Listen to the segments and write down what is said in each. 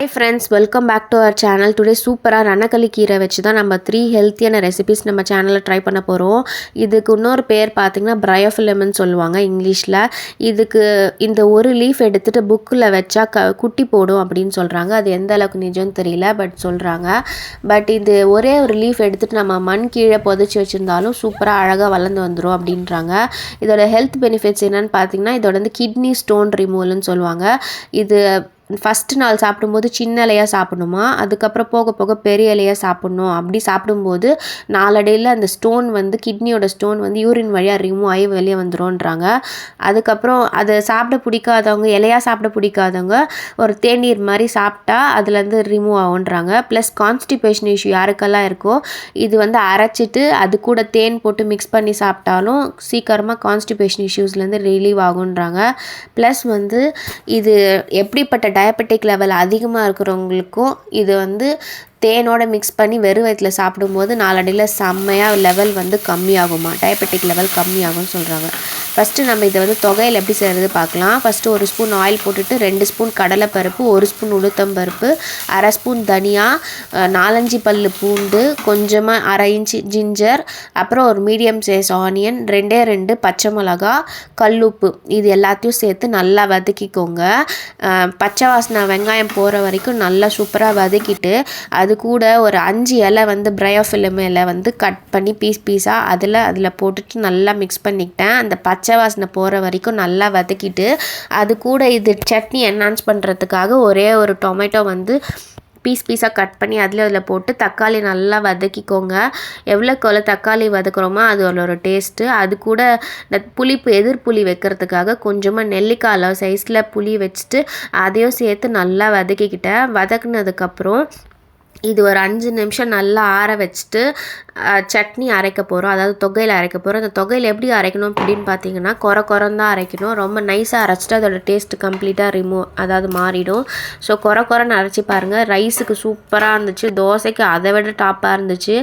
Hey friends welcome back to our channel today சூப்பராக ரணக்களி கீரை வச்சு தான் நம்ம த்ரீ ஹெல்த்தியான ரெசிபிஸ் நம்ம சேனலில் ட்ரை பண்ண போகிறோம் இதுக்கு இன்னொரு பேர் பார்த்திங்கன்னா பிரயோஃபிலம்னு சொல்லுவாங்க இங்கிலீஷில். இதுக்கு இந்த ஒரு லீஃப் எடுத்துகிட்டு புக்கில் வச்சா க குட்டி போடும் அப்படின்னு சொல்கிறாங்க அது எந்த அளவுக்கு நிஜம்னு தெரியல பட் சொல்கிறாங்க பட் இது ஒரே ஒரு லீஃப் எடுத்துகிட்டு நம்ம மண் கீழே புதைச்சி வச்சுருந்தாலும் சூப்பராக அழகாக வளர்ந்து வந்துடும் அப்படின்றாங்க. இதோட ஹெல்த் பெனிஃபிட்ஸ் என்னென்னு பார்த்தீங்கன்னா இதோட வந்து கிட்னி ஸ்டோன் ரிமூவல்னு சொல்லுவாங்க. இது ஃபஸ்ட்டு நாள் சாப்பிடும்போது சின்ன இலையாக சாப்பிடணுமா? அதுக்கப்புறம் போக போக பெரிய இலையாக சாப்பிட்ணும். அப்படி சாப்பிடும்போது நாளடையில் அந்த ஸ்டோன் வந்து கிட்னியோட ஸ்டோன் வந்து யூரின் வழியாக ரிமூவ் ஆகி வெளியே வந்துடும்ன்றாங்க அதுக்கப்புறம் அதை சாப்பிட பிடிக்காதவங்க இலையாக சாப்பிட பிடிக்காதவங்க ஒரு தேநீர் மாதிரி சாப்பிட்டா அதுலேருந்து ரிமூவ் ஆகுன்றாங்க ப்ளஸ் கான்ஸ்டிபேஷன் இஷ்யூ யாருக்கெல்லாம் இருக்கோ இது வந்து அரைச்சிட்டு அது கூட தேன் போட்டு மிக்ஸ் பண்ணி சாப்பிட்டாலும் சீக்கிரமாக கான்ஸ்டிபேஷன் இஷ்யூஸ்லேருந்து ரிலீவ் ஆகுன்றாங்க ப்ளஸ் வந்து இது எப்படிப்பட்ட டயபெட்டிக் லெவல் அதிகமாக இருக்கிறவங்களுக்கும் இது வந்து தேனோட மிக்ஸ் பண்ணி வெறும் வயிற்றில் சாப்பிடும்போது நாளடையில் செம்மையாக லெவல் வந்து கம்மியாகுமா? டயபெட்டிக் லெவல் கம்மியாகும்னு சொல்கிறாங்க ஃபஸ்ட்டு நம்ம இதை வந்து தொகையில் எப்படி செய்கிறது பார்க்கலாம். ஃபஸ்ட்டு ஒரு ஸ்பூன் ஆயில் போட்டுட்டு ரெண்டு ஸ்பூன் கடலைப்பருப்பு ஒரு ஸ்பூன் உளுத்தம் பருப்பு அரை ஸ்பூன் தனியா நாலஞ்சு பல் பூண்டு கொஞ்சமாக அரை இன்ச்சு ஜிஞ்சர் அப்புறம் ஒரு மீடியம் சைஸ் ஆனியன் ரெண்டே ரெண்டு பச்சை மிளகா கல்லுப்பு இது எல்லாத்தையும் சேர்த்து நல்லா வதக்கிக்கோங்க. பச்சை வாசனை வெங்காயம் போகிற வரைக்கும் நல்லா சூப்பராக வதக்கிட்டு அது அது கூட ஒரு அஞ்சு இலை வந்து பிரயோஃபிலம் இலை வந்து கட் பண்ணி பீஸ் பீஸாக அதில் அதில் போட்டுட்டு நல்லா மிக்ஸ் பண்ணிக்கிட்டேன். அந்த பச்சை வாசனை போகிற வரைக்கும் நல்லா வதக்கிட்டு அது கூட இது சட்னி என்ஹான்ஸ் பண்ணுறதுக்காக ஒரே ஒரு டொமேட்டோ வந்து பீஸ் பீஸாக கட் பண்ணி அதில் அதில் போட்டு தக்காளி நல்லா வதக்கிக்கோங்க. எவ்வளோக்கு எவ்வளோ தக்காளி வதக்குறோமோ அது ஒரு டேஸ்ட்டு அது கூட இந்த புளிப்பு எதிர் புளி வைக்கிறதுக்காக கொஞ்சமாக நெல்லிக்காய் அளவு சைஸில் புளி வச்சுட்டு அதையும் சேர்த்து நல்லா வதக்கிக்கிட்டேன். வதக்குனதுக்கப்புறம் இது ஒரு அஞ்சு நிமிஷம் நல்லா ஆற வச்சுட்டு சட்னி அரைக்க போகிறோம் அதாவது தொகையில் அரைக்க போகிறோம் அந்த தொகையில் எப்படி அரைக்கணும் அப்படின்னு பார்த்தீங்கன்னா குறை குறந்தான் அரைக்கணும். ரொம்ப நைஸாக அரைச்சிட்டு அதோட டேஸ்ட் கம்ப்ளீட்டாக ரிமூவ் அதாவது மாறிடும். ஸோ குறை குறைன்னு அரைச்சி பாருங்கள் ரைஸுக்கு சூப்பராக இருந்துச்சு. தோசைக்கு அதை விட டாப்பாக இருந்துச்சு.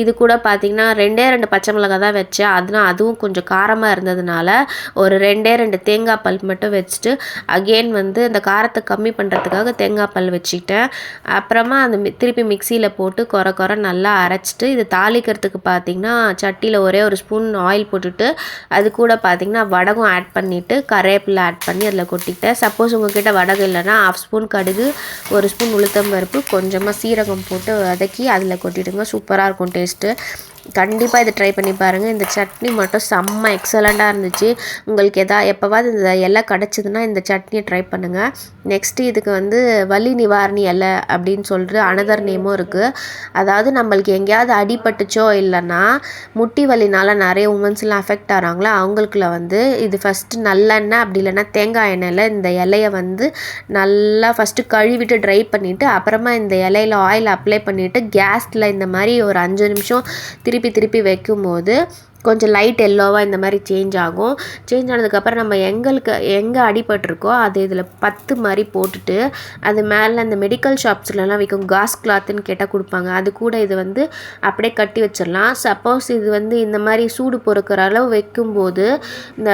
இது கூட பார்த்திங்கன்னா ரெண்டே ரெண்டு பச்சை மிளகாய் தான் வச்சேன். அதனால் அதுவும் கொஞ்சம் காரமாக இருந்ததுனால ஒரு ரெண்டே ரெண்டு தேங்காய் பல் மட்டும் வச்சுட்டு அகெயின் வந்து அந்த காரத்தை கம்மி பண்ணுறதுக்காக தேங்காய் பல் வச்சுக்கிட்டேன். அப்புறமா அந்த திருப்பி திருப்பி மிக்சியில் போட்டு கொர குறை நல்லா அரைச்சிட்டு இது தாளிக்கிறதுக்கு பார்த்திங்கன்னா சட்டியில் ஒரே ஒரு ஸ்பூன் ஆயில் போட்டுட்டு அது கூட பார்த்திங்கன்னா வடகம் ஆட் பண்ணிவிட்டு கருவேப்பிலை ஆட் பண்ணி அதில் கொட்டிக்கிட்டேன். சப்போஸ் உங்ககிட்ட வடகம் இல்லைன்னா ஆஃப் ஸ்பூன் கடுகு ஒரு ஸ்பூன் உளுத்தம் பருப்பு கொஞ்சமாக சீரகம் போட்டு வதக்கி அதில் கொட்டிடுங்க. சூப்பராக இருக்கும் டேஸ்ட்டு கண்டிப்பாக இதை ட்ரை பண்ணி பாருங்கள் இந்த சட்னி மட்டும் செம்ம எக்ஸலண்ட்டாக இருந்துச்சு. உங்களுக்கு எதா எப்போவாது இந்த இலை கிடச்சிதுன்னா இந்த சட்னியை ட்ரை பண்ணுங்கள் நெக்ஸ்ட்டு இதுக்கு வந்து வலி நிவாரணி இலை அப்படின்னு சொல்லிட்டு அனதர் நேமும் இருக்குது அதாவது நம்மளுக்கு எங்கேயாவது அடிபட்டுச்சோ இல்லைன்னா முட்டி வலினால் நிறைய உமன்ஸ்லாம் அஃபெக்ட் ஆகிறாங்களோ அவங்களுக்குள்ள வந்து இது ஃபஸ்ட்டு நல்லெண்ணெய் அப்படி இல்லைன்னா தேங்காய் எண்ணெயில் இந்த இலையை வந்து நல்லா ஃபஸ்ட்டு கழுவிட்டு ட்ரை பண்ணிவிட்டு அப்புறமா இந்த இலையில ஆயில் அப்ளை பண்ணிவிட்டு கேஸில் இந்த மாதிரி ஒரு அஞ்சு நிமிஷம் திருப்பி திருப்பி வைக்கும்போது கொஞ்சம் லைட் எல்லோவாக இந்த மாதிரி சேஞ்ச் ஆகும். சேஞ்ச் ஆனதுக்கப்புறம் நம்ம எங்களுக்கு எங்கே அடிபட்டிருக்கோ அது இதில் பத்து மாதிரி போட்டுட்டு அது மேலே அந்த மெடிக்கல் ஷாப்ஸ்லலாம் விற்கும் காஸ் கிளாத்துன்னு கேட்டால் கொடுப்பாங்க. அது கூட இது வந்து அப்படியே கட்டி வச்சிடலாம். சப்போஸ் இது வந்து இந்த மாதிரி சூடு பொறுக்கிற அளவு வைக்கும்போது இந்த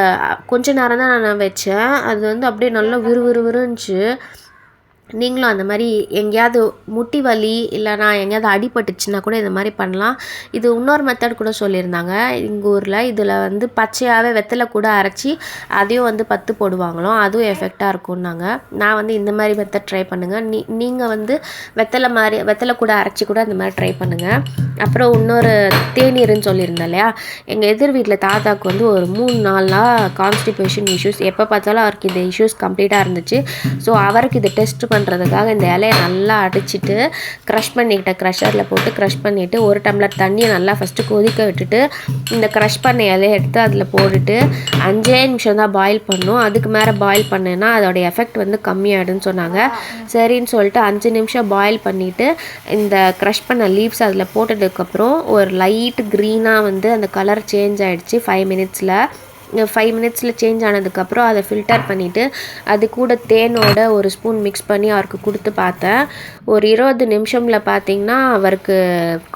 கொஞ்ச நேரம் தான் நான் வச்சேன். அது வந்து அப்படியே நல்லா விறுவிறுவிறுந்துச்சு நீங்களும் அந்த மாதிரி எங்கேயாவது முட்டி வலி இல்லைனா எங்கேயாவது அடிபட்டுச்சுன்னா கூட இந்த மாதிரி பண்ணலாம். இது இன்னொரு மெத்தட் கூட சொல்லியிருந்தாங்க. எங்கள் ஊரில் இதில் வந்து பச்சையாகவே வெத்தலை கூட அரைச்சி அதையும் வந்து பத்து போடுவாங்களாம். அதுவும் எஃபெக்டாக இருக்கும்னாங்க. நான் வந்து இந்த மாதிரி மெத்தட் ட்ரை பண்ணுங்கள் நீ நீங்கள் வந்து வெத்தலை மாதிரி வெத்தலை கூட அரைச்சி கூட அந்த மாதிரி ட்ரை பண்ணுங்கள் அப்புறம் இன்னொரு தேநீர்னு சொல்லியிருந்தேன் இல்லையா? எங்கள் எதிர் வீட்டில் தாத்தாவுக்கு வந்து ஒரு மூணு நாளாக கான்ஸ்டிபேஷன் இஷ்யூஸ் எப்போ பார்த்தாலும் அவருக்கு இந்த இஷ்யூஸ் கம்ப்ளீட்டாக இருந்துச்சு. ஸோ அவருக்கு இதை டெஸ்ட் பண்ணுறதுக்காக இந்த இலையை நல்லா அடிச்சுட்டு க்ரஷ் பண்ணிக்கிட்டேன் க்ரஷரில் போட்டு க்ரஷ் பண்ணிவிட்டு ஒரு டம்ளர் தண்ணியை நல்லா ஃபஸ்ட்டு கொதிக்க விட்டுட்டு இந்த க்ரஷ் பண்ண இலையை எடுத்து அதில் போட்டுட்டு அஞ்சே நிமிஷம் தான் பாயில் பண்ணும். அதுக்கு மேலே பாயில் பண்ணேன்னா அதோடைய எஃபெக்ட் வந்து கம்மியாகிடும்னு சொன்னாங்க. சரின்னு சொல்லிட்டு அஞ்சு நிமிஷம் பாயில் பண்ணிவிட்டு இந்த க்ரஷ் பண்ண லீவ்ஸ் அதில் போட்டதுக்கப்புறம் ஒரு லைட் க்ரீனாக வந்து அந்த கலர் சேஞ்ச் ஆகிடுச்சு ஃபைவ் மினிட்ஸில் ஃபைவ் மினிட்ஸில் சேஞ்ச் ஆனதுக்கப்புறம் அதை ஃபில்டர் பண்ணிவிட்டு அது கூட தேனோட ஒரு ஸ்பூன் மிக்ஸ் பண்ணி அவருக்கு கொடுத்து பார்த்தேன். ஒரு இருபது நிமிஷமில் பார்த்தீங்கன்னா அவருக்கு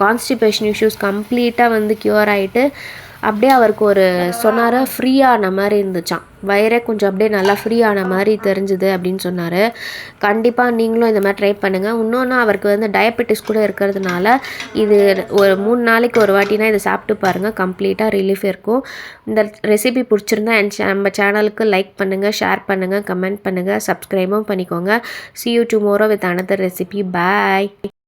கான்ஸ்டிபேஷன் இஷ்யூஸ் கம்ப்ளீட்டாக வந்து க்யூர் ஆகிட்டு அப்படியே அவருக்கு ஒரு சொன்னார் ஃப்ரீயான மாதிரி இருந்துச்சாம். வயரே கொஞ்சம் அப்படியே நல்லா ஃப்ரீயான மாதிரி தெரிஞ்சுது அப்படின்னு சொன்னார். கண்டிப்பாக நீங்களும் இந்த மாதிரி ட்ரை பண்ணுங்கள் இன்னொன்று அவருக்கு வந்து டயபெட்டிஸ் கூட இருக்கிறதுனால இது ஒரு மூணு நாளைக்கு ஒரு வாட்டினா இதை சாப்பிட்டு பாருங்கள் கம்ப்ளீட்டாக ரிலீஃப் இருக்கும். இந்த ரெசிபி பிடிச்சிருந்தா என் நம்ம சேனலுக்கு லைக் பண்ணுங்கள் ஷேர் பண்ணுங்கள் கமெண்ட் பண்ணுங்கள் சப்ஸ்கிரைபும் பண்ணிக்கோங்க. See you tomorrow with another recipe bye